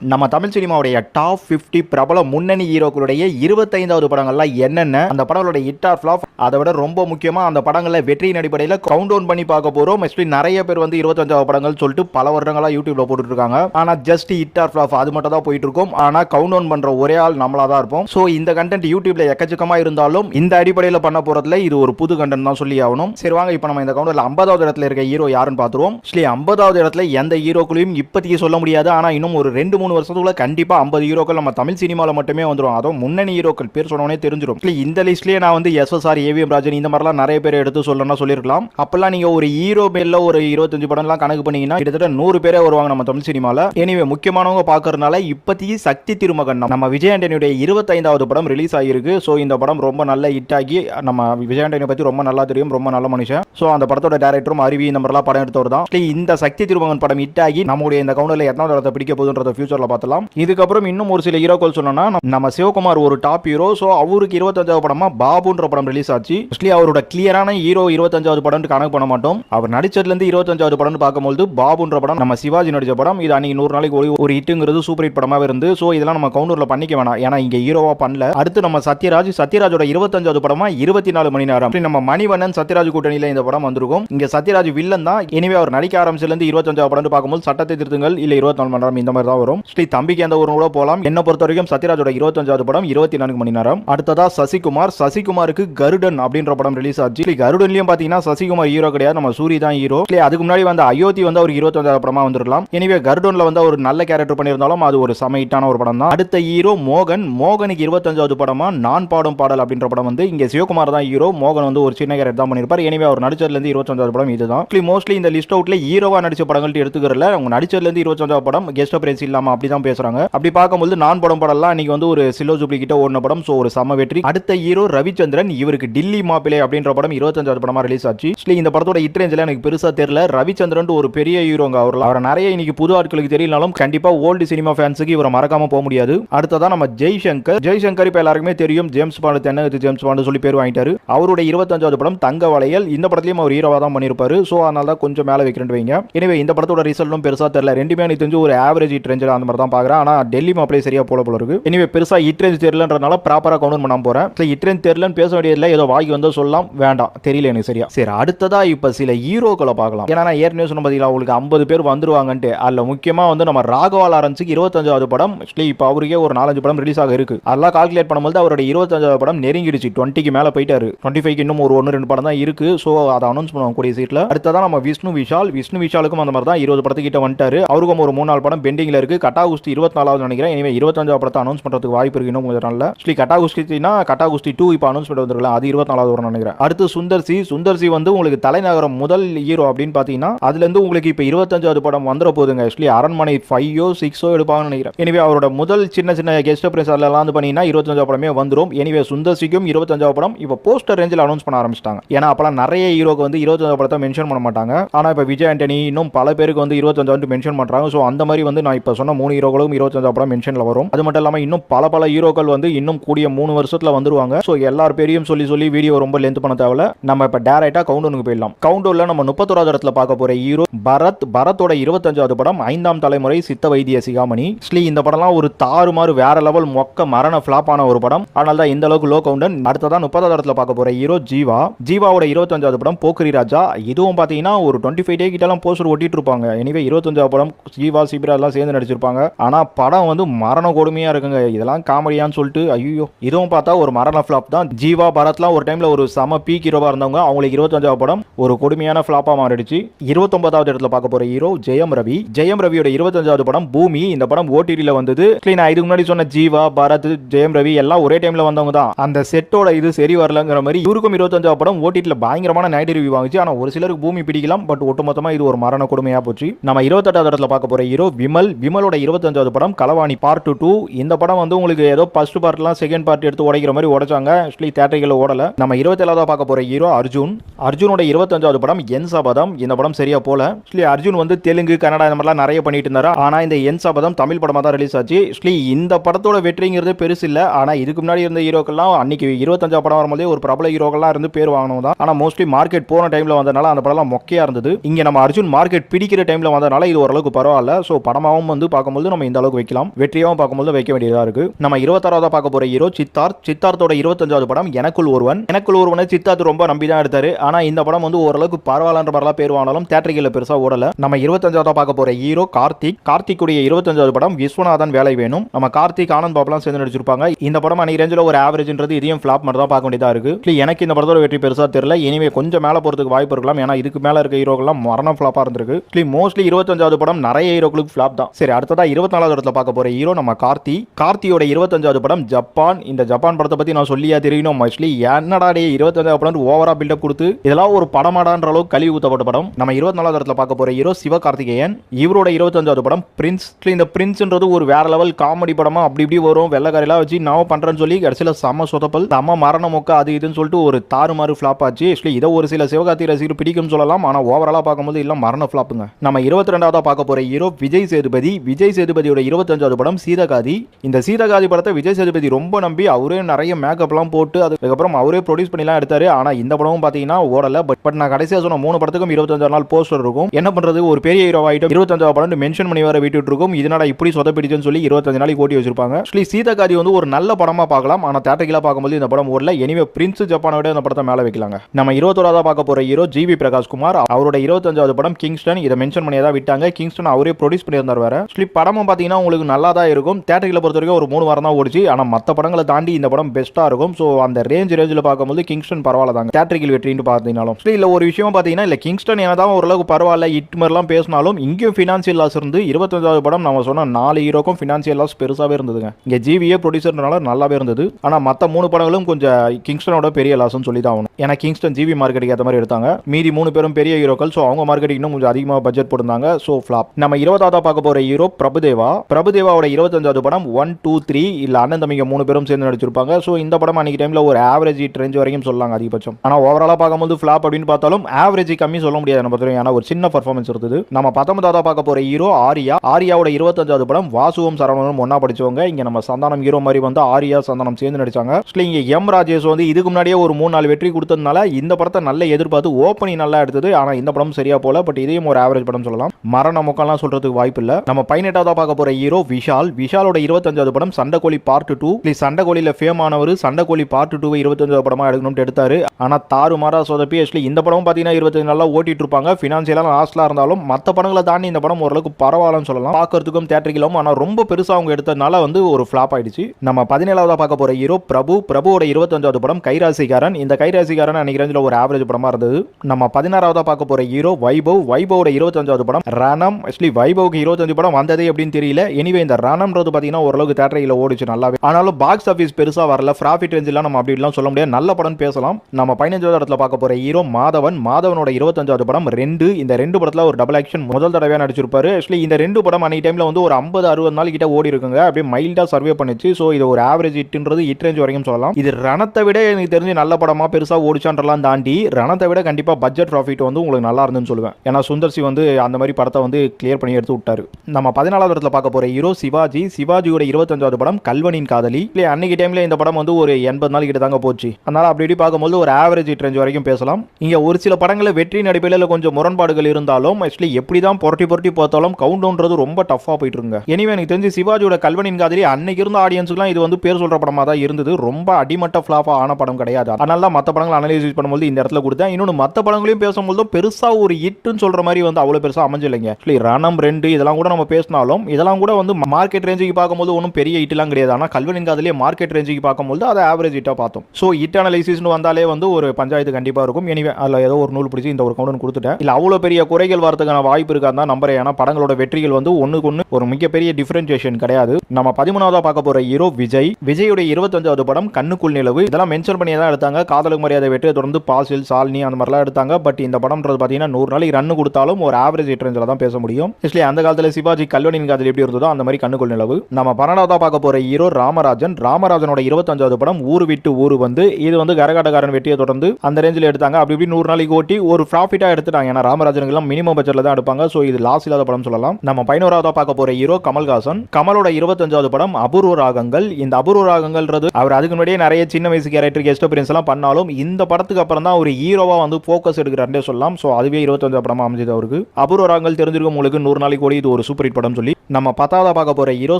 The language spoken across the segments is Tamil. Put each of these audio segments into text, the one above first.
நம்ம தமிழ் சினிமாவுடைய டாப் 50 பிரபல முன்னணி ஹீரோக்களுடைய இருபத்தைந்தாவது படங்கள்லாம் என்னென்ன? அந்த படங்களோட ஹிட் ஆர் ஃப்ளாப் அதை விட ரொம்ப முக்கியமாக அந்த படங்களை வெற்றியின் அடிப்படையில் கவுண்ட் டவுன் பண்ணி பார்க்க போகிறோம் மோஸ்ட்லி நிறைய பேர் வந்து இருபத்தஞ்சாவது படங்கள் சொல்லிட்டு பல வருடங்களா யூடியூப்ல போட்டுருக்காங்க ஆனால் ஜஸ்ட் ஹிட் ஆர் ஃபிளாப் அது மட்டும் தான் போயிட்டு இருக்கும் ஆனால் கவுண்ட் டவுன் பண்ணுற ஒரே ஆள் நம்மளாக தான் இருப்போம். ஸோ இந்த கண்டென்ட் யூடியூப்ல எக்கச்சக்கமாக இருந்தாலும் இந்த அடிப்படையில் பண்ண போகிறதுல இது ஒரு புது கண்டென்ட் தான் சொல்லி ஆகணும். சரி வாங்க இப்போ நம்ம இந்த கவுண்டில் ஐம்பதாவது இடத்துல இருக்க ஹீரோ யாருன்னு பார்த்துருவோம். ஆக்சுவலி ஐம்பதாவது இடத்துல எந்த ஹீரோக்களையும் இப்போதைக்கு சொல்ல முடியாது. ஆனால் இன்னும் ஒரு ரெண்டு மூணு வருஷத்துக்குள்ள கண்டிப்பாக ஐம்பது ஹீரோக்கள் நம்ம தமிழ் சினிமாவில் மட்டுமே வந்துடும் அதுவும் முன்னணி ஹீரோக்கள் பேர் சொன்னோடனே தெரிஞ்சிடும் இந்த லிஸ்ட்லேயே நான் வந்து எஸ்எஸ்ஆர் ஏவிஎம் ராஜன் இந்த மாதிரிலாம் நிறைய பேர் எடுத்து சொல்லணும்னா சொல்லியிருக்கலாம். அப்பெல்லாம் நீங்க ஒரு ஹீரோ மேல ஒரு இருபத்தஞ்சு படம்லாம் கணக்கு பண்ணீங்கன்னா கிட்டத்தட்ட நூறு பேரே வருவாங்க நம்ம தமிழ் சினிமாவில் எனிவே முக்கியமானவங்க பார்க்கறதுனால இப்போதைக்கு சக்தி திருமகன் நம்ம விஜய் ஆண்டனியுடைய இருபத்தைந்தாவது படம் ரிலீஸ் ஆகியிருக்கு ஸோ இந்த படம் ரொம்ப நல்ல ஹிட் ஆகி நம்ம விஜய் ஆண்டனியை பற்றி ரொம்ப நல்லா தெரியும் ரொம்ப நல்ல மனுஷன். ஸோ அந்த படத்தோட டேரக்டரும் அருவி இந்த மாதிரிலாம் படம் எடுத்தவர் தான். இந்த சக்தி திருமகன் படம் ஹிட் ஆகி நம்முடைய இந்த கவுண்டரில் எத்தனாவது இடத்தை பிடிக்க போகுதுன்றத ஃபியூச்சரில் பார்த்தலாம். இதுக்கப்புறம் இன்னும் ஒரு சில ஹீரோக்கள் சொன்னோம்னா நம்ம சிவகுமார் ஒரு டாப் ஹீரோ ஸோ அவருக்கு இருபத்தஞ்சாவது படமா பாபுன்ற படம் ரிலீஸ் ஆச்சு. ஆக்சுவலி அவரோட கிளியரான ஹீரோ இருபத்தஞ்சாவது படம் கணக்கு பண்ண மாட்டோம். அவர் நடிச்சதுலேருந்து இருபத்தஞ்சாவது படம் பார்க்கும்போது பாபுன்ற படம் நம்ம சிவாஜி நடிச்ச படம் இது அன்னைக்கு நூறு நாளைக்கு ஒரு ஒரு ஹிட்டுங்கிறது சூப்பர் ஹிட் படமாக இருந்து ஸோ இதெல்லாம் நம்ம கவுண்டரில் பண்ணிக்க வேணாம். ஏன்னா இங்க ஹீரோவா பண்ணல. அடுத்து நம்ம சத்யராஜ் சத்யராஜோட இருபத்தஞ்சாவது படமா இருபத்தி நாலு மணி நேரம். அப்படி நம்ம மணிவண்ணன் சத்யராஜ் கூட்டணியில இந்த படம் வந்திருக்கும். இங்க சத்யராஜ் வில்லன் தான். எனவே அவர் நடிக்க ஆரம்பிச்சிலேருந்து இருபத்தஞ்சாவது படம் பார்க்கும்போது சட்டத்தை திருத்துங்கள் இல்ல இருபத்தி நாலு மணி நேரம் இந்த மாதிரி தான் வரும். ஸ்ரீ தம்பிக்கு அந்த ஒரு கூட போகலாம். என்ன பொறுத்த வரைக்கும் சத்யராஜோட இருபத்தஞ்சாவது படம் இருபத்தி நான்கு மணி நேரம். அடுத்ததா சசிகுமார். சசிகுமாருக்கு கருடன் அப்படின்ற படம் ரிலீஸ் ஆச்சு. ஸ்ரீ கருடன்லயும் பாத்தீங்கன்னா சசிகுமார் ஹீரோ கிடையாது. நம்ம சூரி தான் ஹீரோ ஸ்ரீ அதுக்கு முன்னாடி வந்து அயோத்தி வந்து அவர் இருபத்தஞ்சாவது படமா வந்துருக்கலாம். எனவே கருடன்ல வந்து ஒரு நல்ல கேரக்டர் பண்ணியிருந்தாலும் அது ஒரு செம ஒரு படம் தான். அடுத்த ஹீரோ மோகன். மோகனுக்கு இருபத்தஞ்சாவது படமா நான் பாடும் பாடல் அப்படின்ற படம் வந்து இங்க சிவகுமார் தான் ஹீரோ மோகன் வந்து ஒரு சின்ன கேரக்டர் தான் பண்ணியிருப்பார். எனவே அவர் நடிச்சதுல இருந்து இருபத்தஞ்சாவது படம் இதுதான். மோஸ்ட்லி இந்த லிஸ்ட் அவுட்ல ஹீரோவா நடிச்ச படங்கள் எடுத்துக்கிறல அவங்க நடிச்சதுல இருந்து இருபத்தஞ்சாவது படம் கெஸ்ட் அப்பியரன்ஸ் இல்லாம அப்படி தான் பேசுறாங்க. அப்படி பார்க்கும்போது நான் படம் படம்லாம் இன்னைக்கு வந்து ஒரு சிலோ ஜூப்ளி கிட்ட ஓடின படம். ஸோ ஒரு சம வெற்றி. அடுத்த ஹீரோ ரவிச்சந்திரன். இவருக்கு டில்லி மாப்பிளை அப்படின்ற படம் இருபத்தஞ்சாவது படமா ரிலீஸ் ஆச்சு. Actually, இந்த படத்தோட ஹிட் ரேஞ்சில் எனக்கு பெருசா தெரியல. ரவிச்சந்திரன் ஒரு பெரிய ஹீரோங்க அவர் அவர் நிறைய இன்னைக்கு புது ஆட்களுக்கு தெரியலனாலும் கண்டிப்பா ஓல்டு சினிமா ஃபேன்ஸுக்கு இவரை மறக்காம போக முடியாது. அடுத்ததான் நம்ம ஜெய்சங்கர். ஜெய்சங்கர் இப்போ எல்லாருக்குமே தெரியும். ஜேம்ஸ் பாண்டு தென்னகத்து ஜேம்ஸ் பாண்டு சொல்லி பேர் வாங்கிட்டாரு. அவருடைய இருபத்தஞ்சாவது படம் தங்க வளையல் இந்த படத்துலயும் அவர் ஹீரோவா தான் பண்ணியிருப்பாரு ஸோ அதனால தான் கொஞ்சம் மேலே வைக்கிறேன் வைங்க. எனவே இந்த படத்தோட ரிசல்ட்டும் பெருசா தெரியல. ரெண்டுமே எனக்கு தெரிஞ்சு ஒரு ஆவரேஜ் ஹிட் ரேஞ்சில் அந்த மாதிரி தான் பார்க்குறேன் ஆனால் டெல்லி மாப்பிளை சரியா போல போல இருக்கு. எனவே பெருசா இட்ரேஞ்ச் தெரியலன்றனால ப்ராப்பராக கவுண்ட் பண்ண போறேன். சரி ரேஞ்ச் தெரியலன்னு பேச வேண்டியதில்லை. ஏதோ வாங்கி வந்தால் சொல்லலாம் வேண்டாம். தெரியல எனக்கு சரியா. சரி அடுத்ததா இப்போ சில ஹீரோக்களை பார்க்கலாம். ஏன்னா ஏற்கனவே சொன்ன பார்த்தீங்களா உங்களுக்கு ஐம்பது பேர் வந்துருவாங்கன்ட்டு. அதில் முக்கியமாக வந்து நம்ம ராகவா லாரன்ஸுக்கு இருபத்தஞ்சாவது படம் ஆக்சுவலி இப்போ அவருக்கே ஒரு நாலஞ்சு படம் ரிலீஸ் ஆக இருக்கு. அதெல்லாம் கால்குலேட் பண்ணும்போது அவருடைய இருபத்தஞ்சாவது படம் நெருங்கிடுச்சு. டுவெண்ட்டிக்கு மேலே போயிட்டாரு. டுவெண்ட்டி ஃபைவ் இன்னும் ஒரு ஒன்று ரெண்டு படம் தான் இருக்கு. ஸோ அதை அனௌன்ஸ் பண்ணுவாங்க கூடிய சீட்டில் அடுத்ததான் நம்ம விஷ்ணு விஷால். விஷ்ணு விஷாலுக்கும் அந்த மாதிரி தான் இருபது படத்துக்கிட்ட வந்துட்டாரு. அவருக்கும் ஒரு மூணு நாள் படம் பெண்டிங்ல இருக்கு. கட்டா குஸ்தி இருபத்தி நாலாவது நினைக்கிறேன். இனிமே இருபத்தஞ்சாவது படத்தை அனௌன்ஸ் பண்றதுக்கு வாய்ப்பு இருக்கு இன்னும் கொஞ்சம் நாள்ல. ஸ்ரீ கட்டா குஸ்தினா கட்டா குஸ்தி டூ இப்போ அனௌன்ஸ் பண்ணி வந்திருக்கலாம். அது இருபத்தி நாலாவது வரும் நினைக்கிறேன். அடுத்து சுந்தர் சி சுந்தர் சி வந்து உங்களுக்கு தலைநகரம் முதல் ஹீரோ அப்படின்னு பார்த்தீங்கன்னா அதுல இருந்து உங்களுக்கு இப்போ இருபத்தஞ்சாவது படம் வந்துட போதுங்க ஆக்சுவலி அரண்மனை ஃபைவோ சிக்ஸோ எடுப்பாங்கன்னு நினைக்கிறேன். எனவே அவரோட முதல் சின்ன சின்ன கெஸ்ட் அப்ரேஸ் அதெல்லாம் வந்து பண்ணிங்கன்னா இருபத்தஞ்சாவது படமே வந்துடும் எனவே சுந்தர் சிக்கும் இருபத்தஞ்சாவது படம் இப்போ போஸ்டர் ரேஞ்சில் அனௌன்ஸ் பண்ண ஆரம்பிச்சிட்டாங்க. ஏன்னா அப்பலாம் நிறைய ஹீரோக்கு வந்து இருபத்தஞ்சாவது படத்தை மென்ஷன் பண்ண மாட்டாங்க. ஆனால் இப்போ விஜய் ஆண்டனி இன்னும் பல பேருக்கு வந்து இருபத்தஞ்சாவது மென்ஷன் பண்ணுறாங்க ஸோ அந்த மாதிரி வந்து நான் இப்போ சொன்ன மூணு ஹீரோக்களும் இருபத்தஞ்சாவது படம் மென்ஷனில் வரும். அது மட்டும் இல்லாமல் இன்னும் பல பல ஹீரோக்கள் வந்து இன்னும் கூடிய மூணு வருஷத்தில் வந்துருவாங்க. ஸோ எல்லார் பேரையும் சொல்லி சொல்லி வீடியோ ரொம்ப லென்த் பண்ண தேவையில்ல. நம்ம இப்போ டேரெக்டாக கவுண்டனுக்கு போயிடலாம். கவுண்டனில் நம்ம முப்பத்தோராவது இடத்துல பார்க்க போகிற ஹீரோ பரத் பரத்தோட இருபத்தஞ்சாவது படம் ஐந்தாம் தலைமுறை சித்த வைத்திய சிகாமணி. ஸ்லீ இந்த படம்லாம் ஒரு தாறுமாறு வேற லெவல் மொக்க மரண பிளாப் ஆன ஒரு படம். ஆனால் தான் இந்த அளவுக்கு லோ கவுண்டன் அடுத்ததான் முப்பதாவது இடத்துல பார்க்க போகிற ஹீரோ ஜீவா. ஜீவாவோட இருபத்தஞ்சாவது படம் போக்கிரி ராஜா. இதுவும் பார்த்தீங்கன்னா ஒரு டுவெண்ட்டி ஃபைவ் டே கிட்டலாம் போஸ்டர் ஒட்டிட்டு இருப்பாங்க. எனவே இருபத்தஞ்சாவது படம் ஜீவா சிபிரா எல்லாம் சேர்ந்து நடிச்சிருப்பாங்க. ஆனால் படம் வந்து மரண கொடுமையாக இருக்குங்க. இதெல்லாம் காமெடியான்னு சொல்லிட்டு ஐயோ இதுவும் பார்த்தா ஒரு மரண ஃப்ளாப் தான். ஜீவா பரத்லாம் ஒரு டைமில் ஒரு சம பீக் ஹீரோவாக இருந்தவங்க அவங்களுக்கு இருபத்தஞ்சாவது படம் ஒரு கொடுமையான ஃப்ளாப்பாக மாறிடுச்சு. இருபத்தொன்பதாவது இடத்துல பார்க்க போகிற ஹீரோ ஜெயம் ரவி. ஜெயம் ரவியோட இருபத்தஞ்சாவது படம் பூமி. இந்த படம் ஓடிடியில் வந்தது. நான் இதுக்கு முன்னாடி சொன்ன ஜீவா பரத் ஜெயம் ரவி எல்லாம் ஒரே டைமில் வந்தவங்க தான். அந்த செட்டோட இது சரி வரலங்கிற மாதிரி இவருக்கும் இருபத்தஞ்சாவது படம் ஓடிடியில் பயங்கரமான நைட் ரிவ்யூ வாங்குச்சு. ஆனால் ஒரு சிலருக்கு பூமி பிடிக்கலாம் பட் ஒட்டுமொத்தமாக இது ஒரு மரண கொடுமையாக போச்சு. நம்ம இருபத்தெட்டாவது இடத்துல பார்க்க போகிற ஹீரோ விமல். விமலோட இருபத்தஞ்சாவது படம் கலவாணி பார்ட் டூ இந்த படம் வந்து உங்களுக்கு ஏதோ ஃபர்ஸ்ட் பார்ட்லாம் செகண்ட் பார்ட் எடுத்து உடைக்கிற மாதிரி உடைச்சாங்க. ஆக்சுவலி தேட்டரிகளில் ஓடல. ஓடல நம்ம இருபத்தேழாவதா பார்க்க போற ஹீரோ அர்ஜுன். அர்ஜுனோட இருபத்தஞ்சாவது படம் என் சபதம். இந்த படம் சரியா போல. ஆக்சுவலி அர்ஜுன் வந்து தெலுங்கு கன்னடா இந்த மாதிரிலாம் நிறைய பண்ணிட்டு இருந்தாரு? ஆனா இந்த என் சபதம் தமிழ் படமா தான் ரிலீஸ் ஆச்சு. ஆக்சுவலி இந்த படத்தோட வெற்றிங்கிறது பெருசு இல்ல. ஆனா இதுக்கு முன்னாடி இருந்த ஹீரோக்கெல்லாம் அன்னைக்கு இருபத்தஞ்சா படம் வரும்போதே ஒரு பிரபல ஹீரோக்கெல்லாம் இருந்து பேர் வாங்கணும் தான். ஆனா மோஸ்ட்லி மார்க்கெட் போன டைம்ல வந்தனால அந்த படம்லாம் மொக்கையா இருந்தது. இங்க நம்ம அர்ஜுன் மார்க்கெட் பிடிக்கிற டைம்ல வந்தனால இது ஓரளவுக்கு பரவாயில்ல. ஸோ படமாவும் வந்து பார்க்கும்போது நம்ம இந்த அளவுக்கு வைக்கலாம். வெற்றியாவும் பார்க்கும்போது வைக்க வேண்டியதா இருக்கு. நம்ம இருபத்தாறாவதா பார்க்க போற ஹீரோ சித்தார்த். சித்தார்த்தோட இருபத்தஞ்சாவது படம் எனக்குள் ஒரு ஒருவன். எனக்குள் ஒருவனை சித்தார்த்து ரொம்ப நம்பி தான் எடுத்தாரு. ஆனா இந்த படம் வந்து ஓரளவுக்கு பரவாயில்லன்ற மாதிரிலாம் பேர் வாங்கினாலும் தேட்டரிகளில் பெருசா ஓடல. நம்ம இருபத்தஞ்சாவது பார்க்க போற ஹீரோ கார்த்திக். கார்த்திக்குடைய இருபத்தஞ்சாவது படம் விஸ்வநாதன் வேலை வேணும். நம்ம கார்த்திக் ஆனந்த் பாபுலாம் சேர்ந்து நடிச்சிருப்பாங்க. இந்த படம் அன்னைக்கு ரேஞ்சில் ஒரு ஆவரேஜ்ன்றது இதையும் ஃபிளாப் மாதிரி தான் பார்க்க வேண்டியதாக இருக்கு. எனக்கு இந்த படத்தோட வெற்றி பெருசா தெரியல. இனிமே கொஞ்சம் மேல போறதுக்கு வாய்ப்பு இருக்கலாம். ஏன்னா இதுக்கு மேல இருக்க ஹீரோக்கெல்லாம் மரணம் ஃபிளாப்பா இருந்திருக்கு. மோஸ்ட்லி இருபத்தஞ்சாவது படம் நிறைய ஹீரோக்களுக்கு ஃபிளாப் தான். சரி அடுத்ததாக இருபத்தாலாவது இடத்துல பார்க்க போற ஹீரோ நம்ம கார்த்தி. கார்த்தியோட இருபத்தஞ்சாவது படம் ஜப்பான். இந்த ஜப்பான் படத்தை பத்தி நான் சொல்லியா தெரியணும். மோஸ்ட்லி என்னடா டே இருபத்தஞ்சாவது படம் ஓவரா பில்டப் கொடுத்து இதெல்லாம் ஒரு படமாடான்ற அளவுக்கு கழுவி ஊத்தப்பட்ட படம். நம்ம இருபத்தி நாலாவது இடத்துல பார்க்க போற ஹீரோ சிவகார்த்திகேயன் இவரோட இருபத்தஞ்சாவது படம் பிரின்ஸ் இந்த பிரின்ஸ்ன்றது ஒரு வேற லெவல் காமெடி படமா அப்படி இப்படி வரும் வெள்ளக்காரெல்லாம் வச்சு நான் பண்றேன்னு சொல்லி கடைசியில் சம சொதப்பல் செம்ம மரண மொக்க அது இதுன்னு சொல்லிட்டு ஒரு தாறுமாறு ஃபிளாப் ஆச்சு. ஆக்சுவலி இதை ஒரு சில சிவகார்த்தி ரசிகர் பிடிக்கும் சொல்லலாம் ஆனால் ஓவராலாக பார்க்கும்போது இல்லை மரண ஃபிளாப்புங்க நம்ம இருபத்தி ரெண்டாவதாக பார்க்க போற ஹீரோ விஜய் சேதுபதி விஜய் சேதுபதியோட இருபத்தஞ்சாவது படம் சீதகாதி. இந்த சீதகாதி படத்தை விஜய் சேதுபதி ரொம்ப நம்பி அவரே நிறைய மேக்கப்லாம் போட்டு அதுக்கப்புறம் அவர் அவரே ப்ரொடியூஸ் பண்ணிலாம் எடுத்தாரு. ஆனால் இந்த படமும் பார்த்தீங்கன்னா ஓடல. பட் பட் நான் கடைசியாக சொன்ன மூணு படத்துக்கும் இருபத்தஞ்சாறு நாள் போஸ்டர் இருக்கும். என்ன பண்ணுறது ஒரு பெரிய ஹீரோ ஆகிட்டு இருபத்தஞ்சாவது படம் மென்ஷன் பண்ணி வர விட்டுட்டு இருக்கும் இதனால இப்படி சொதப்பிடிச்சுன்னு சொல்லி இருபத்தஞ்சு நாளைக்கு ஓட்டி வச்சிருப்பாங்க. ஆக்சுவலி சீதகாதி வந்து ஒரு நல்ல படமாக பார்க்கலாம். ஆனால் தேட்டரிக்கலா பார்க்கும்போது இந்த படம் ஓடல. எனிவே பிரின்ஸ் ஜப்பானை விட இந்த படத்தை மேலே வைக்கலாங்க. நம்ம இருபத்தோராவதா பார்க்க போகிற ஹீரோ ஜிவி பிரகாஷ்குமார் அவரோட இருபத்தஞ்சாவது படம் கிங்ஸ்டன் இதை மென்ஷன் பண்ணி தான் விட்டாங்க. கிங்ஸ்டன் அவரே ப்ரொடியூஸ் பண்ணியிருந்தார் வேற. ஆக்சுவலி படமும் பார்த்தீங்கன்னா உங்களுக்கு நல்லா தான் இருக்கும். தேட்டரில் பொறுத்த வரைக்கும் ஒரு மூணு வாரம் தான் ஓடிச்சு. ஆனால் மற்ற படங்களை தாண்டி இந்த படம் பெஸ்ட்டாக இருக்கும். ஸோ அந்த ரேஞ்ச் ரேஞ்சில் பார்க்கும்போது கிங்ஸ்டன் பரவாயில்ல தாங்க தேட்டரிக்கல் வெற்றின்னு பார்த்தீங்கனாலும் சரி இல்லை ஒரு விஷயம் பார்த்தீங்கன்னா இல்லை கிங்ஸ்டன் என்னதான் ஓரளவுக்கு பரவாயில்ல இட் பேசினாலும் இங்கேயும் ஃபினான்சியல் லாஸ் இருந்து இருபத்தஞ்சாவது படம் நம்ம சொன்ன நாலு ஹீரோக்கும் ஃபினான்சியல் லாஸ் பெருசாகவே இருந்ததுங்க. இங்கே ஜிவியே ப்ரொடியூசர்னால நல்லாவே இருந்தது. ஆனால் மற்ற மூணு படங்களும் கொஞ்சம் கிங்ஸ்டனோட பெரிய லாஸ்னு சொல்லி தான் ஆகணும். ஏன்னா கிங்ஸ்டன் ஜிவி மார்க்கெட்டுக்கு ஏற்ற மாதிரி எடுத்தாங்க. மீதி மூணு பேரும் பெரிய ஹீரோக்கள் ஸோ அவங்க மார்க்கெட்டுக்கு இன்னும் கொஞ்சம் அதிகமாக பட்ஜெட் போட்டிருந்தாங்க. ஸோ ஃப்ளாப் நம்ம இருபதாவது பார்க்க போகிற ஹீரோ பிரபுதேவா. பிரபுதேவாவோட இருபத்தஞ்சாவது படம் ஒன் டூ த்ரீ இல்லை அண்ணன் தம்பிங்க மூணு பேரும் சேர்ந்து நடிச்சிருப்பாங்க. ஸோ இந்த படம் அன்னைக்கு டைமில் ஒரு ஆவரேஜ் ரேஞ்ச் வரைக்கும் சொல்லலாம் அதிகபட்சம். ஆனால் ஓவராலாக பார்க்கும்போது ஃப்ளாப் அப்படின்னு பார்த்தாலும் ஆவரேஜ் கம்மி சொல்ல முடியாது நம்ம பொறுத்தவரைக்கும். ஏன்னா ஒரு சின்ன பர்ஃபார்மன்ஸ் இருந்தது. நம்ம பத்தொன்பதாவது பார்க்க போகிற ஹீரோ ஆரியா. ஆரியாவோட இருபத்தஞ்சாவது படம் வாசுவும் சரவணனும் ஒன்றா படிச்சவங்க. இங்கே நம்ம சந்தானம் ஹீரோ மாதிரி வந்து ஆரியா சந்தானம் சேர்ந்து நடிச்சாங்க. ஆக்சுவலி இங்கே எம் ராஜேஷ் வந்து இதுக்கு முன்னாடியே ஒரு மூணு நாலு வெற்றி கொடுத்ததுனால இந்த படத்தை நல்ல எதிர்பார்த்து ஓப்பனிங் நல்லா எடுத்தது. ஆனால் இந்த படம் சரியா போல பட் இதையும் ஒரு ஆவரேஜ் படம் சொல்லலாம். மரண முக்கம்லாம் சொல்றதுக்கு வாய்ப்பு இல்லை. நம்ம பதினெட்டாவதா பார்க்க போற ஹீரோ விஷால். விஷாலோட இருபத்தஞ்சாவது படம் சண்டைக்கோழி பார்ட் டூ சண்டக்கோழியில் ஃபேம் ஆனவர் சண்டைக்கோழி பார்ட் டூ இருபத்தஞ்சாவது படமா எடுக்கணும்னு எடுத்தாரு. ஆனால் தாறு மாறா சொதப்பி ஆக்சுவலி இந்த படம் பார்த்தீங்கன்னா இருபத்தஞ்சு நாளா ஓட்டிட்டு இருப்பாங்க. ஃபினான்சியலாக லாஸ்ட்லாம் இருந்தாலும் மற்ற படங்களை தாண்டி இந்த படம் ஓரளவுக்கு பரவாயில்லன்னு சொல்லலாம். பார்க்கறதுக்கும் தேட்டரிக்கலும் ஆனால் ரொம்ப பெருசாக அவங்க எடுத்ததுனால வந்து ஒரு ஃப்ளாப் ஆயிடுச்சு. நம்ம பதினேழாவதா பார்க்க போற ஹீரோ பிரபு பிரபுவோட இருபத்தஞ்சாவது படம் கைராசிகாரன் இந்த கைராசிகாரன் அன்னைக்கு ஒரு ஆவரேஜ் படமாக இருந்தது. நம்ம பதினாறாவதா பார்க்க போகிற ஹீரோ வைபவ். வைபவோட இருபத்தஞ்சாவது படம் ரணம். ஆக்சுவலி வைபவுக்கு இருபத்தஞ்சு படம் வந்ததே அப்படின்னு தெரியல. எனிவே இந்த ரணம்ன்றது பார்த்தீங்கன்னா ஓரளவுக்கு தேட்டரையில் ஓடிச்சு நல்லாவே. ஆனாலும் பாக்ஸ் ஆஃபீஸ் பெருசாக வரல. ப்ராஃபிட் ரேஞ்செலாம் நம்ம அப்படிலாம் சொல்ல முடியாது. நல்ல படம் பேசலாம். நம்ம பதினஞ்சாவது இடத்துல பார்க்க போற ஹீரோ மாதவன் மாதவனோட இருபத்தஞ்சாவது படம் ரெண்டு. இந்த ரெண்டு படத்துல ஒரு டபுள் ஆக்ஷன் முதல் தடவையாக நடிச்சிருப்பாரு. ஆக்சுவலி இந்த ரெண்டு படம் அன்னைக்கு டைம்ல வந்து ஒரு ஐம்பது அறுபது நாள் கிட்ட ஓடி இருக்குங்க. அப்படியே மைல்டா சர்வே பண்ணிச்சு. ஸோ இது ஒரு ஆவரேஜ் ஹிட்ன்றது ஹிட் ரேஞ்ச் வரைக்கும் சொல்லலாம். இது ரணத்தை விட எனக்கு தெரிஞ்சு நல்ல படமா பெருசா ஓடிச்சான்றலாம் தாண்டி ரணத்தை விட கண்டிப்பா பட்ஜெட் ப்ராஃபிட் வந்து உங்களுக்கு நல்லா இருந்துன்னு சொல்லுவேன். ஏன்னா சுந்தர்சி வந்து அந்த மாதிரி படத்தை வந்து கிளியர் பண்ணி எடுத்து விட்டாரு. நம்ம பதினாலாவது இடத்துல பார்க்க போற ஹீரோ சிவாஜி சிவாஜியோட இருபத்தஞ்சாவது படம் கல்வனின் காதலி. இல்லை அன்னைக்கு டைம்ல இந்த படம் வந்து ஒரு எண்பது நாள் கிட்ட தாங்க போச்சு. அதனால அப்படி இப்படி பார்க்கும்போது ஒரு ஆவரேஜ் ஹிட் ரேஞ்ச் வரைக்கும் பேசலாம். இங்க ஒரு சில படங்களில் வெற்றி நடிப்பில் கொஞ்சம் முரண்பாடுகள் இருந்தாலும் ஆக்சுவலி எப்படி தான் புரட்டி புரட்டி பார்த்தாலும் கவுண்ட் டவுன்றது ரொம்ப டஃபா போயிட்டு இருங்க எனிவே எனக்கு தெரிஞ்சு சிவாஜியோட கல்வனின் காதலி அன்னைக்கு இருந்த ஆடியன்ஸுக்குலாம் இது வந்து பேர் சொல்ற படமா தான் இருந்தது. ரொம்ப அடிமட்ட ஃபிளாப்பா ஆன படம் கிடையாது. அதனால தான் மற்ற படங்கள் அனலைஸ் பண்ணும்போது இந்த இடத்துல கொடுத்தேன். இன்னொன்று மற்ற படங்களையும் பேசும்போது பெருசா ஒரு ஹிட்னு சொல்ற மாதிரி வந்து அவ்வளவு பெருசா அமைஞ்சில்லைங்க ஆக்சுவலி ரணம் ரெண்டு இதெல்லாம் கூட நம்ம பேசினாலும் இதெல்லாம் கூட வந்து மார்க்கெட் ரேஞ்சுக்கு பார்க்கும்போது ஒன்றும் பெரிய ஹிட்லாம் கிடையாது. ஆனால் கல்வனின் காதலியே மார்க்கெட் ரேஞ்சுக்கு பார்க்கும்போது அதை ஆவரேஜ் ஹிட்டாக பார்த்தோம். ஸோ ஹிட் அனலைசிஸ்னு வந்தாலே வந்து ஒரு பஞ்சாயத்து கண்டிப்பாக இருக்கும். எனிவே அதில் ஏதோ ஒரு நூல் பிடிச்சி இந்த ஒரு கவுண்டன் கொடுத்துட்டேன். இல்லை அவ்வளோ பெரிய குறைகள் வரதுக்கான வாய்ப்பு இருக்காது தான் நம்புறேன். ஏன்னா படங்களோட வெற்றிகள் வந்து ஒன்றுக்கு ஒன்று ஒரு மிகப்பெரிய டிஃபரன்சியேஷன் கிடையாது. நம்ம பதிமூணாவதாக பார்க்க போகிற ஹீரோ விஜய் விஜயுடைய இருபத்தஞ்சாவது படம் கண்ணுக்குள் நிலவு. இதெல்லாம் மென்ஷன் பண்ணி தான் எடுத்தாங்க. காதலுக்கு மரியாதை வெற்றி தொடர்ந்து பாசில் சால்னி அந்த மாதிரிலாம் எடுத்தாங்க. பட் இந்த படம்ன்றது பார்த்தீங்கன்னா நூறு நாளைக்கு ரன் கொடுத்தாலும் ஒரு ஆவரேஜ் ரேஞ்சில் தான் பேச முடியும். ஆக்சுவலி அந்த காலத்தில் சிவாஜி கல்வனின் காதல் எப்படி இருந்ததோ அந்த மாதிரி கண்ணுக்குள் நிலவு. நம்ம பன்னெண்டாவதாக பார்க்க போகிற ஹீரோ ராமராஜன். ராமராஜனோட இருபத்தஞ்சாவது படம் ஊர் விட்டு ஊர் வந்து இது வந்து கரகாட்டக்காரன் வெட்டியை தொடர்ந்து அந்த ரேஞ்சில் எடுத்தாங்க. அப்படி இப்படி நூறு நாளைக்கு ஓட்டி ஒரு ப்ராஃபிட்டாக எடுத்துட்டாங்க. ஏன்னா ராமராஜனுக்குலாம் மினிமம் பட்ஜெட்டில் தான் எடுப்பாங்க. ஸோ இது லாஸ் இல்லாத படம் சொல்லலாம். நம்ம பதினோராவதா பார்க்க போற ஹீரோ கமல்ஹாசன். கமலோட இருபத்தஞ்சாவது படம் அபூர்வ ராகங்கள். இந்த அபூர்வ ராகங்கள்ன்றது அவர் அதுக்கு முன்னாடியே நிறைய சின்ன வயசு கேரக்டர் கெஸ்ட் அப்பியன்ஸ் எல்லாம் பண்ணாலும் இந்த படத்துக்கு அப்புறம் தான் ஒரு ஹீரோவா வந்து ஃபோக்கஸ் எடுக்கிறாருன்னே சொல்லலாம். ஸோ அதுவே இருபத்தஞ்சாவது படம் அமைஞ்சது அவருக்கு. அபூர்வ ராகங்கள் தெரிஞ்சிருக்கும் உங்களுக்கு நூறு நாளைக்கு ஓடி இது ஒரு சூப்பர் ஹிட் படம் சொல்லி. நம்ம பத்தாவதா பார்க்க போற ஹீரோ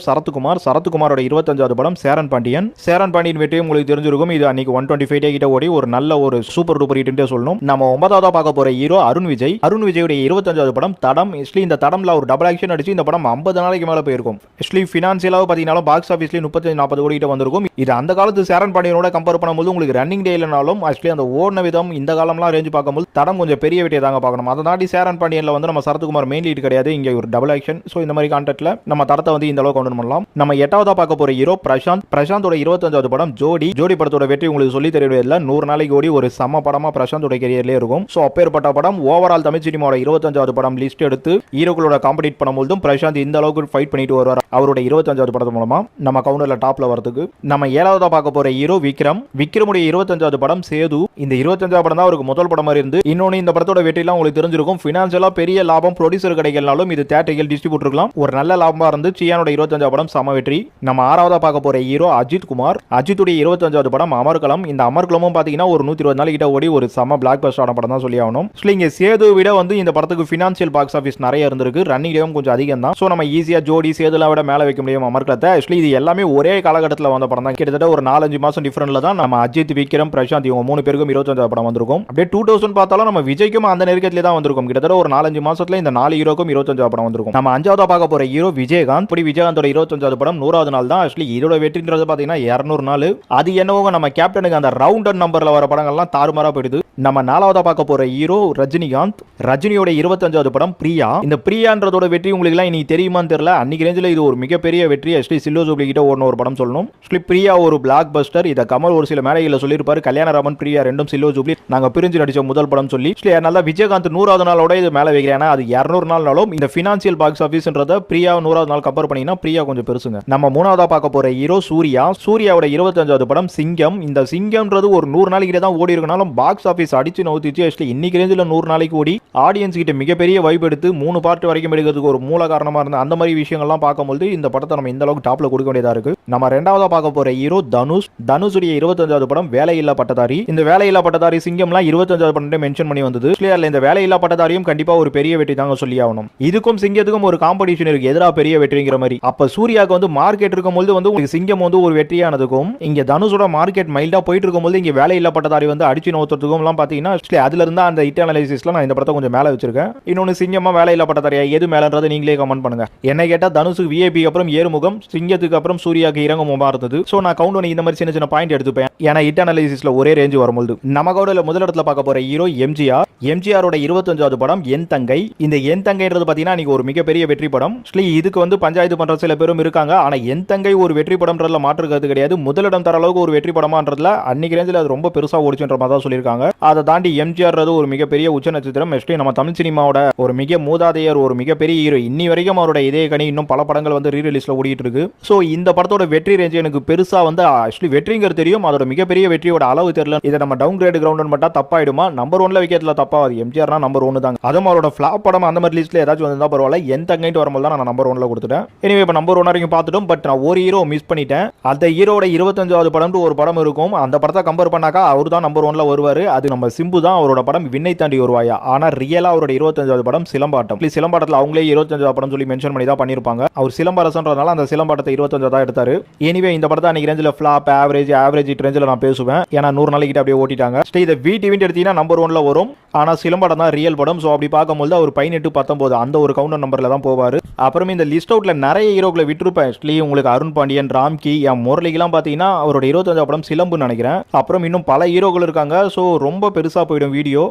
சரத்குமார். சரத்குமாரோட இருபத்தஞ்சாவது படம் சேரன் பாண்டியன். சேரன் பாண்டியன் வெற்றியும் உங்களுக்கு தெரிஞ்சிருக்கும். இது அன்னைக்கு ஒன் டுவெண்ட்டி ஃபைவ் கிட்ட ஓடி ஒரு நல்ல ஒரு சூப்பர் டூப்பர் ஹிட்னே சொல்லணும். நம்ம ஒன்பதாவதா பார்க்க போற ஹீரோ அருண் விஜய். அருண் விஜயுடைய இருபத்தஞ்சாவது படம் தடம். ஆக்சுவலி இந்த தடம்ல ஒரு டபுள் ஆக்ஷன் அடிச்சு இந்த படம் ஐம்பது நாளைக்கு மேல போயிருக்கும். ஆக்சுவலி ஃபினான்சியலாக பார்த்தீங்கன்னா பாக்ஸ் ஆஃபீஸ்லேயே முப்பத்தஞ்சு நாற்பது கோடி கிட்ட வந்திருக்கும். இது அந்த காலத்து சேரன் பாண்டியனோட கம்பேர் பண்ணும்போது உங்களுக்கு ரன்னிங் டே இல்லைனாலும் ஆக்சுவலி அந்த ஓடின விதம் இந்த காலம்லாம் ரேஞ்சு பார்க்கும்போது தடம் கொஞ்சம் பெரிய வெட்டியை தாங்க பார்க்கணும். அதை தாண்டி சேரன் பாண்டியனில் வந்து நம்ம சரத்குமார் மெயின் லீட் கிடையாது. இங்கே ஒரு டபுள் ஆக்ஷன் ஸோ இந்த மாதிரி கான்டெக்ட்ல நம்ம தரத்தை வந்து இந்த அளவுக்கு கொண்டு பண்ணலாம். நம்ம எட்டாவதா பார்க்க போற ஹீரோ பிரசாந்த். பிரசாந்தோட இருபத்தஞ்சாவது படம் ஜோடி. ஜோடி படத்தோட வெற்றி உங்களுக்கு சொல்லி தெரியவில்லை நூறு நாளைக்கு ஓடி ஒரு சம படமா பிரசாந்தோட கெரியர்லேயே இருக்கும். ஸோ அப்பேற்பட்ட படம் ஓவரால் தமிழ் சினிமாவோட இருபத்தஞ்சாவது படம் லிஸ்ட் எடுத்து ஹீரோக்களோட காம்படிட் பண்ணும்போதும் பிரசாந்த் இந்த அளவுக்கு ஃபைட் பண்ணிட்டு வருவார்? அவருடைய இருபத்தஞ்சாவது படத்து மூலமா நம்ம கவுண்டர்ல டாப்ல வரதுக்கு நம்ம ஏழாவதா பார்க்க போற ஹீரோ விக்ரம். விக்ரமுடைய இருபத்தஞ்சாவது படம் சேது. இந்த இருபத்தஞ்சாவது படம் தான் அவருக்கு முதல் படமா இருந்து. இன்னொன்னு இந்த படத்தோட வெற்றிலாம் உங்களுக்கு தெரிஞ்சிருக்கும். ஃபினான்ஷியலாக பெரிய லாபம் ப்ரொடியூசர் கிடைக்கலனாலும் இது தேட்டர்கள் டிஸ்ட்ரிபியூட்டருக்கலாம் ஒரு நல்ல லாபமா இருந்து சியானோட இருபத்தஞ்சாவது படம் சம வெற்றி. நம்ம ஆறாவதா பார்க்க போற ஹீரோ அஜித் குமார். அஜித்துடைய இருபத்தஞ்சாவது படம் அமர்கலம் இந்த அமர்கலமும் பாத்தீங்கன்னா ஒரு நூத்தி இருபது நாள் கிட்ட ஓடி ஒரு சம பிளாக் பஸ்டான படம் தான் சொல்லி ஆகணும். ஸோ இங்க சேது விட வந்து இந்த படத்துக்கு ஃபினான்ஷியல் பாக்ஸ் ஆஃபீஸ் நிறைய இருந்திருக்கு. ரன்னிங் டேவும் கொஞ்சம் அதிகம் தான் ஸோ நம்ம ஈஸியா ஜோடி சேதுலாம் விட மேலே வைக்க முடியும் அமர்கலத்தை ஆக்சுவலி இது எல்லாமே ஒரே காலகட்டத்தில் வந்த படம் தான் கிட்டத்தட்ட ஒரு நாலஞ்சு மாதம் டிஃப்ரெண்ட்ல தான் நம்ம அஜித் விக்ரம் பிரசாந்த் இவங்க மூணு பேருக்கும் இருபத்தஞ்சாவது படம் வந்திருக்கும். அப்படியே டூ தௌசண்ட் பார்த்தாலும் நம்ம விஜய்க்கும் அந்த நெருக்கத்திலே தான் வந்திருக்கும். கிட்டத்தட்ட ஒரு நாலஞ்சு மாசத்துல இந்த நாலு ஹீரோக்கும் இருபத்தஞ்சாவது படம் வந்திருக்கும். நம்ம அஞ்சாவதா பார்க்க போற ஹீரோ விஜயகாந்த். இப்படி விஜயகாந்தோட இருபத்தஞ்சாவது படம் நூறாவது நாள் தான். ஆக்சுவலி இதோட வெற்றின்றது பாத்தீங்கன்னா இரநூறு நாள். அது என்னவோ நம்ம கேப்டனுக்கு அந்த ரவுண்ட் நம்பர்ல வர படங்கள்லாம் தாறுமாறா போயிடுது. நம்ம நாலாவதா பார்க்க போற ஹீரோ ரஜினிகாந்த். ரஜினியோட இருபத்தஞ்சாவது படம் பிரியா. இந்த பிரியான்றதோட வெற்றி உங்களுக்கு எல்லாம் இன்னைக்கு தெரியுமான்னு தெரியல. அன்னைக்கு ரேஞ்சில் இது ஒரு மிகப்பெரிய வெற்றி ஆக்சுவலி சில்லோ ஜூப்ளி கிட்ட ஓடின ஒரு படம் சொல்லணும். ஸ்லிப் பிரியா ஒரு பிளாக் பஸ்டர் இதை கமல் ஒரு சில மேடைகளில் சொல்லியிருப்பாரு. கல்யாணராமன் பிரியா ரெண்டும் சில்லோ ஜூப்ளி. நாங்க பிரிஞ்சு நடிச்ச முதல் படம் சொல்லி அதனால விஜயகாந்த் நூறாவது நாளோட இது மேலே வைக்கிறேன். அது இரநூறு நாள்னாலும் இந்த ஃபினான்சியல் பாக்ஸ் ஆஃபீஸ்ன்றத பிரியா நூறாவது நாள் கம்பேர் பண்ணீங்கன்னா பிரியா கொஞ்சம் பெருசுங்க. நம்ம மூணாவதா பார்க்க போற ஹீரோ சூர்யா. சூர்யாவோட இருபத்தஞ்சாவது படம் சிங்கம். இந்த சிங்கம்ன்றது ஒரு நூறு நாளைக்கு தான் ஓடி இருக்கனாலும் பாக்ஸ் ஆஃபீஸ் அடிச்சு நவுத்திச்சு ஆக்சுவலி இன்னைக்கு ரேஞ்சில் நூறு நாளைக்கு ஓடி ஆடியன்ஸ் கிட்ட மிகப்பெரிய வைப் எடுத்து மூணு பார்ட் வரைக்கும் எடுக்கிறதுக்கு ஒரு மூல காரணமா இருந்த அந்த மாதிரி விஷயங்கள்லாம் பார்க்கும்போது இந்த படத்தை நம்ம இந்த அளவுக்கு டாப்ல கொடுக்க வேண்டியதா இருக்கு. நம்ம ரெண்டாவதா பார்க்க போற ஹீரோ தனுஷ். தனுஷுடைய இருபத்தஞ்சாவது படம் வேலையில்லா பட்டதாரி. இந்த வேலையில்லா பட்டதாரி சிங்கம்லாம் இருபத்தஞ்சாவது படம் மென்ஷன் பண்ணி வந்தது. கிளியர்ல இந்த வேலையில்லா பட்டதாரியும் கண்டிப்பா ஒரு பெரிய வெற்றி தாங்க சொல்லி ஆகணும். இதுக்கும் சிங்கத்துக்கும் ஒரு காம்படிஷன் இருக்கு. எதிராக பெரிய வெற்றிங்கிற மாதிரி. அப்ப சூர்யாவுக்கு வந்து மார்க்கெட் இருக்கும்போது வந்து உங்களுக்கு சிங்கம் வந்து ஒரு வெற்றியானதுக்கும் இங்க தனுஷோட மார்க்கெட் மைல்டா போயிட்டு இருக்கும்போது இங்க வேலையில்லா பட்டதாரி வந்து அடிச்சு நோத்துறதுக்கும் எல்லாம் பாத்தீங்கன்னா அதுல இருந்தா அந்த இட் அனாலிசிஸ்ல நான் இந்த படத்தை கொஞ்சம் மேல வச்சிருக்கேன். இன்னொன்னு சிங்கமா வேலையில்லா பட்டதாரியா எது மேலன்றதை நீங்களே கமெண்ட் பண்ணுங்க. என்ன கேட்டா தனுஷுக்கு பிஜேபி அப்புறம் ஏறுமுகம் சிங்கத்துக்கு அப்புறம் சூர்யாக்கு இறங்குமா இருந்தது சோ நான் கவுண்ட் பண்ணி இந்த மாதிரி சின்ன சின்ன பாயிண்ட் எடுத்துப்பேன். ஏன்னா இட் அனாலிசிஸ்ல ஒரே ரேஞ்ச் வரும்போது நம்ம கவுடல முதல் இடத்துல பார்க்க போற ஹீரோ எம்ஜிஆர் எம்ஜிஆரோட இருபத்தஞ்சாவது படம் என் தங்கை. இந்த என் தங்கைன்றது பாத்தீங்கன்னா இன்னைக்கு ஒரு மிகப்பெரிய வெற்றி படம். Actually இதுக்கு வந்து பஞ்சாயத்து பண்ற சில பேரும் இருக்காங்க. ஆனா என் தங்கை ஒரு வெற்றி படம்ன்றதுல மாற்றுக்கிறது கிடையாது. முதலிடம் தர அளவுக்கு ஒரு வெற்றி படமான்றதுல அன்னைக்கு ரேஞ்சில் அது ரொம்ப பெருசா ஓடிச்சுன்ற மாதிரி தான் சொல்லியிருக்காங்க. அதை தாண்டி எம்ஜிஆர்றது ஒரு மிகப்பெரிய உச்ச நட்சத்திரம். எஸ்டி நம்ம தமிழ் சினிமாவோட ஒரு மிக மூதாதையர் ஒரு மிகப்பெரிய ஹீரோ இன்னி வரைக்கும் அவரோட இதே கணி இன்னும் பல படங்கள் வந்து ரீ ரிலீஸ்ல ஓடிட்டு இருக்கு ஸோ இந்த படத்தோட வெற்றி ரேஞ்ச் எனக்கு பெருசாக வந்து ஆக்சுவலி வெற்றிங்கிறது தெரியும். அதோட மிகப்பெரிய வெற்றியோட அளவு தெரியல. இதை நம்ம டவுன் கிரேட் கிரவுண்ட் மட்டும் தப்பாயிடுமா? நம்பர் ஒன்ல விக்கெட்டில் தப்பாது எம்ஜிஆர்னா நம்பர் ஒன்று தாங்க. அதுவும் அவரோட ஃபிளாப் படம் அந்த மாதிரி லீஸ்ட்ல ஏதாச்சும் வந்தால் பரவாயில்ல. எந்த தங்கைட்டு வரும்போது தான் நான் நம்பர் ஒன்ல கொடுத்துட்டேன். எனவே இப்போ நம்பர் ஒன் வரைக்கும் பார்த்துட்டோம். பட் நான் ஒரு ஹீரோ மிஸ் பண்ணிட்டேன். அந்த ஹீரோட இருபத்தஞ்சாவது படம்னு ஒரு படம் இருக்கும். அந்த படத்தை கம்பேர் பண்ணாக்கா அவர் தான் நம்பர் ஒன்ல வருவார். அது நம்ம சிம்பு தான் அவரோட படம் விண்ணை தாண்டி வருவாயா? ஆனா ரியலா அவரோட இருபத்தஞ்சாவது படம் சிலம்பாட்டம். இப்படி சிலம்பாட்டத்தில் அவங்களே இருபத்தஞ்சாவது படம் சொல்லி மென்ஷன் பண்ணி தான் பண்ணியிருப்பாங்க அவர் சில சிலம்பரசன்றதுனால அந்த சிலம்பரத்தை இருபத்தஞ்சா தான் எடுத்தாரு. எனிவே இந்த படத்தை அன்னைக்கு ரேஞ்சில் ஃபிளாப் ஆவரேஜ் ஆவரேஜ் ரேஞ்சில் நான் பேசுவேன். ஏன்னா நூறு நாளைக்கு அப்படியே ஓட்டிட்டாங்க. ஸ்டே இதை வி டிவின்னு எடுத்தீங்கன்னா நம்பர் ஒன்ல வரும். ஆனால் சிலம்படம் தான் ரியல் படம். ஸோ அப்படி பார்க்கும்போது அவர் பதினெட்டு பத்தொம்போது அந்த ஒரு கவுண்டர் நம்பரில் தான் போவார். அப்புறம் இந்த லிஸ்ட் அவுட்ல நிறைய ஹீரோக்களை விட்டுருப்பேன். ஆக்சுவலி உங்களுக்கு அருண் பாண்டியன் ராம்கி என் முரளிக்கெல்லாம் பார்த்தீங்கன்னா அவரோட இருபத்தஞ்சா படம் சிலம்புன்னு நினைக்கிறேன். அப்புறம் இன்னும் பல ஹீரோக்கள் இருக்காங்க. ஸோ ரொம்ப பெருசாக போயிடும் வீடியோ